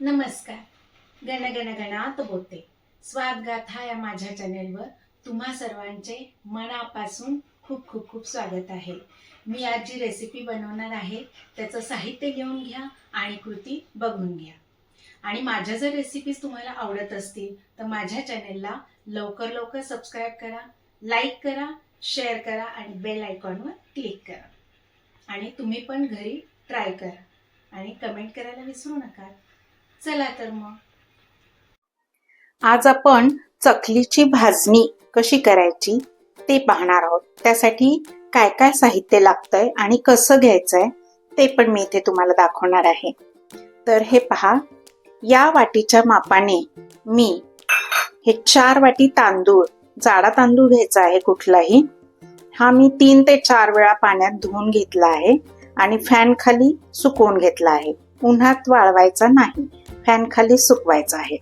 नमस्कार. गण गण गणात बोलते स्वादगाथा या माझ्या चॅनेलवर तुम्हा सर्वांचे मनापासून खूप खूप खूप स्वागत आहे. मी आज जी रेसिपी बनवणार आहे त्याचं साहित्य घेऊन घ्या आणि कृती बघून घ्या. आणि माझ्या जर रेसिपीज तुम्हाला आवडत असतील तर माझ्या चॅनेलला लवकर लवकर सबस्क्राईब करा लाईक करा शेअर करा आणि बेल आयकॉनवर क्लिक करा. आणि तुम्ही पण घरी ट्राय करा. आणि कमेंट करायला विसरू नका. चला तर मग. आज आपण चकलीची भाजणी कशी करायची ते पाहणार आहोत. त्यासाठी काय काय साहित्य लागतंय आणि कसं घ्यायचंय ते पण मी इथे तुम्हाला दाखवणार आहे. तर हे पहा या वाटीच्या मापाने मी हे चार वाटी तांदूळ जाडा तांदूळ घ्यायचा आहे कुठलाही हा मी तीन ते चार वेळा पाण्यात धुवून घेतला आहे आणि फॅन खाली सुकवून घेतला आहे. उन्हात वाळवायचा नाही. फॅन खाली सुकवायचा आहे.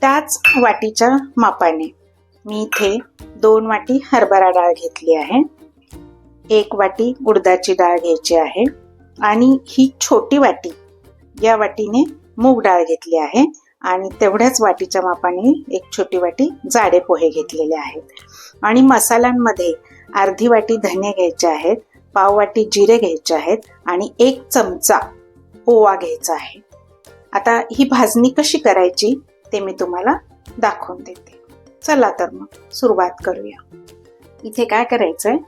त्याच वाटीच्या मापाने मी इथे दोन वाटी हरभरा डाळ घेतली आहे. एक वाटी उडदाची डाळ घ्यायची आहे आणि ही छोटी वाटी या वाटीने मूग डाळ घेतली आहे आणि तेवढ्याच वाटीच्या मापाने एक छोटी वाटी जाडे पोहे घेतलेले आहेत. आणि मसाल्यांमध्ये अर्धी वाटी धने घ्यायचे आहेत पाव वाटी जिरे घ्यायचे आहेत आणि एक चमचा ओवा घ्यायचा आहे. आता ही भाजणी कशी करायची ते मी तुम्हाला दाखवून देते. चला तर मग सुरुवात करूया. इथे काय करायचं आहे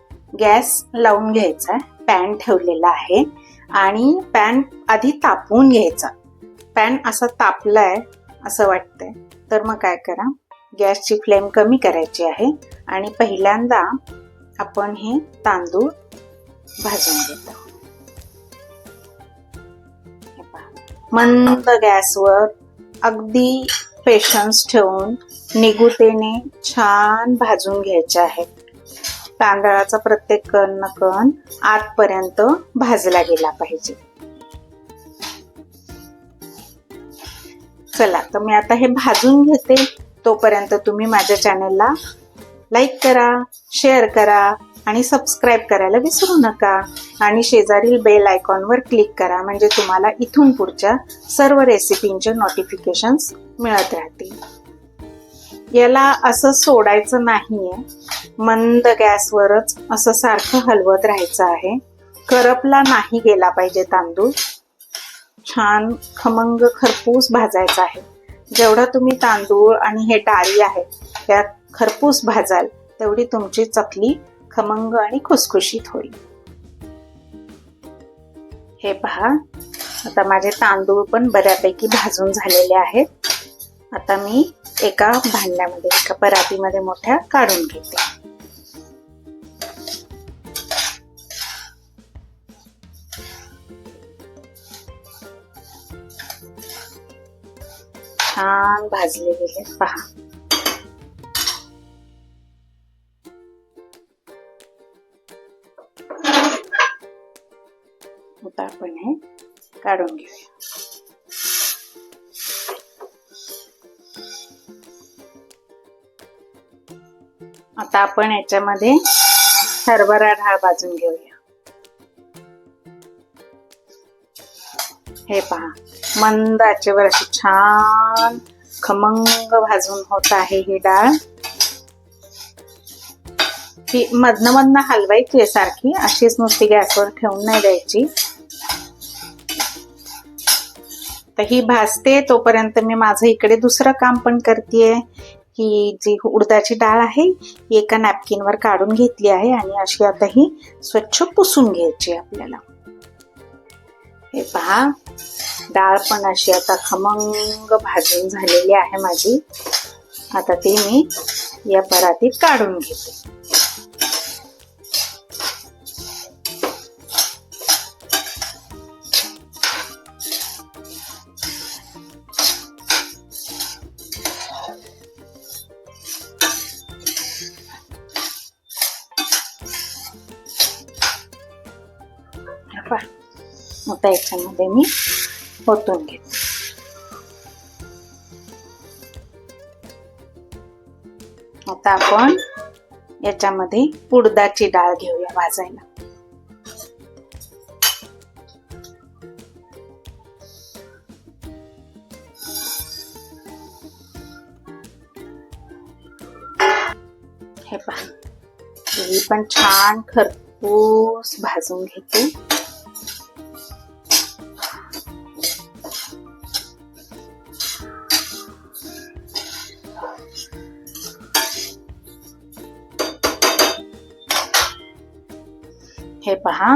गॅस लावून घ्यायचा पॅन ठेवलेला आहे आणि पॅन आधी तापवून घ्यायचा. पॅन असा तापलाय असं वाटतंय. तर मग काय करा? गॅसची फ्लेम कमी करायची आहे आणि पहिल्यांदा आपण हे तांदूळ भाजून घेतो. मंद गॅसवर अगदी पेशन्स ठेवून निगुतेने छान भाजून घ्यायचे आहे. तांदळाचा प्रत्येक कण न कण आतपर्यंत भाजला गेला पाहिजे. चला तर मी आता हे भाजून घेते. तोपर्यंत तुम्ही माझ्या चॅनलला लाईक करा शेअर करा आणि सबस्क्राईब करायला विसरू नका. आणि शेजारील बेल आयकॉनवर क्लिक करा म्हणजे तुम्हाला इथून पुढच्या सर्व रेसिपींचे नोटिफिकेशन्स मिळत राहतील. याला असं सोडायचं नाहीये. मंद गॅसवरच असं सारखं हलवत राहायचं आहे. करपला नाही गेला पाहिजे तांदूळ. छान खमंग खरपूस भाजायचा आहे. जेवढा तुम्ही तांदूळ आणि हे डाळी आहे त्यात खरपूस भाजाल तेवढी तुमची चकली खमंग आणि खुसखुशीत होईल. हे पहा. आता माझे तांदूळ पण बऱ्यापैकी भाजून झालेले आहेत. आता मी एका भांड्यामध्ये एका परातीमध्ये मोठ्या काढून घेते. छान भाजले गेले पहा. आता आपण हे काढून घेऊया आता आपण याच्यामध्ये हरभरा डाळ भाजून घेऊया. हे पहा मंद आचेवर अशी छान खमंग भाजून होत आहे ही डाळ. ही मधनं मधनं हलवायची आहे सारखी अशीच नुसती गॅसवर ठेवून नाही द्यायची. तर ही भाजते तोपर्यंत मी माझं इकडे दुसरं काम पण करते ही जी उडदाची डाळ आहे ही एका नॅपकिनवर काढून घेतली आहे आणि अशी आता ही स्वच्छ पुसून घ्यायची आपल्याला. हे पहा डाळ पण अशी आता खमंग भाजून झालेली आहे माझी. आता ती मी या परातीत काढून घेते. आता याच्यामध्ये मी ओतून घेते. आता आपण याच्यामध्ये उडदाची डाळ घेऊया भाजायला. हे पहा. पण छान खरपूस भाजून घेते. हे पहा.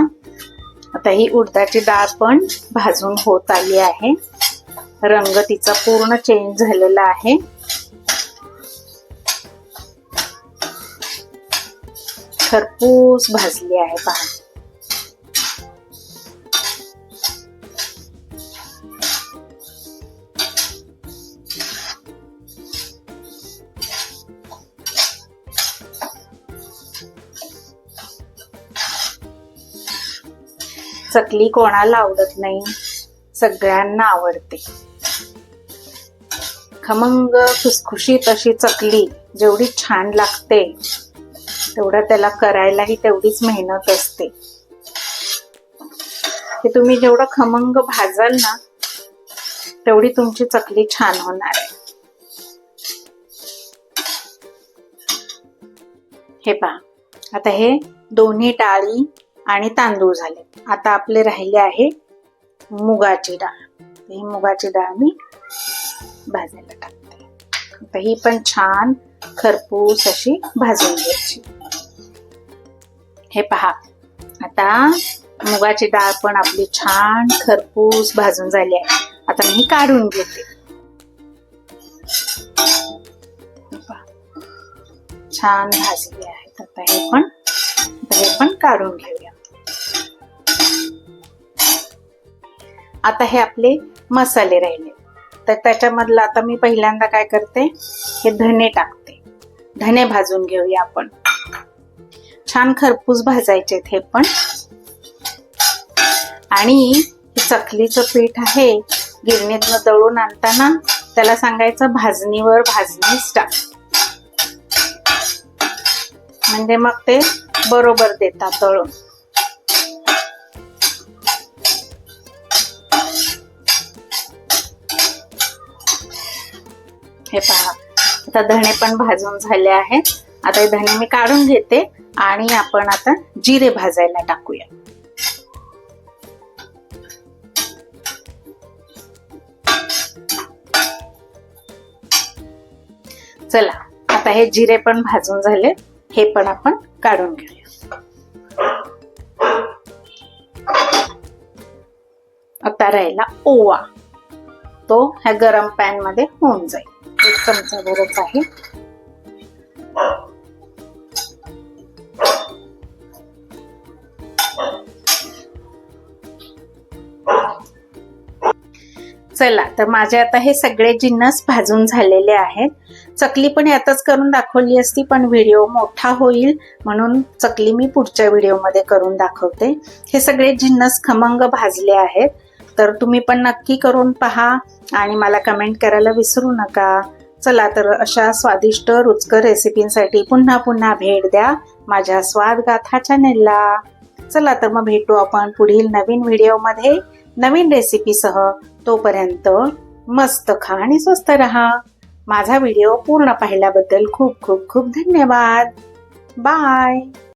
आता ही उडदाची डाळ पण भाजून होत आली आहे. रंग तिचा पूर्ण चेंज झालेला आहे. खरपूस भाजली आहे पहा. चकली कोणाला आवडत नाही. सगळ्यांना आवडते. खमंग खुसखुशीत अशी चकली जेवढी छान लागते तेवढं त्याला करायलाही तेवढीच मेहनत असते. हे तुम्ही जेवढं खमंग भाजाल ना तेवढी तुमची चकली छान होणार आहे. हे पहा. आता हे दोन्ही डाळी आणि तांदूळ झाले. आता आपले राहिले आहे मुगाची डाळ. ही मुगाची डाळ मी भाजायला टाकते. आता ही पण छान खरपूस अशी भाजून घ्यायची. हे पहा. आता मुगाची डाळ पण आपली छान खरपूस भाजून झाली आहे. आता मी काढून घेते. छान भाजली आहेत आता हे पण हे पण काढून घेऊया. आता हे आपले मसाले राहिले. तर त्याच्यामधलं आता मी पहिल्यांदा काय करते हे धने टाकते. धने भाजून घेऊया आपण. छान खरपूस भाजायचे हे पण. आणि हे चकलीचं पीठ आहे गिरणीतनं दळून आणताना त्याला सांगायचं भाजणीवर भाजणीच टाक म्हणजे मग ते बरोबर देतात दळून. हे पहा. आता धणे पण भाजून झाले आहेत. आता हे धणे मी काढून घेते आणि आपण आता जिरे भाजायला टाकूया. चला आता हे जिरे पण भाजून झाले. हे पण आपण काढून घेऊया. आता राहिला ओवा. तो ह्या गरम पॅनमध्ये होऊन जाईल. एक गरज आहे. चला तर माझे आता हे सगळे जिन्नस भाजून झालेले आहेत. चकली पण यातच करून दाखवली असती पण व्हिडिओ मोठा होईल म्हणून चकली मी पुढच्या व्हिडिओमध्ये करून दाखवते. हे सगळे जिन्नस खमंग भाजले आहेत. तर तुम्ही पण नक्की करून पहा आणि मला कमेंट करायला विसरू नका. चला तर अशा स्वादिष्ट रुचकर रेसिपींसाठी पुन्हा पुन्हा भेट द्या माझ्या स्वाद गाथा चॅनेलला चला तर मग भेटू आपण पुढील नवीन व्हिडिओमध्ये नवीन रेसिपीसह तोपर्यंत मस्त खा आणि स्वस्त रहा. माझा व्हिडिओ पूर्ण पाहिल्याबद्दल खूप खूप खूप धन्यवाद. बाय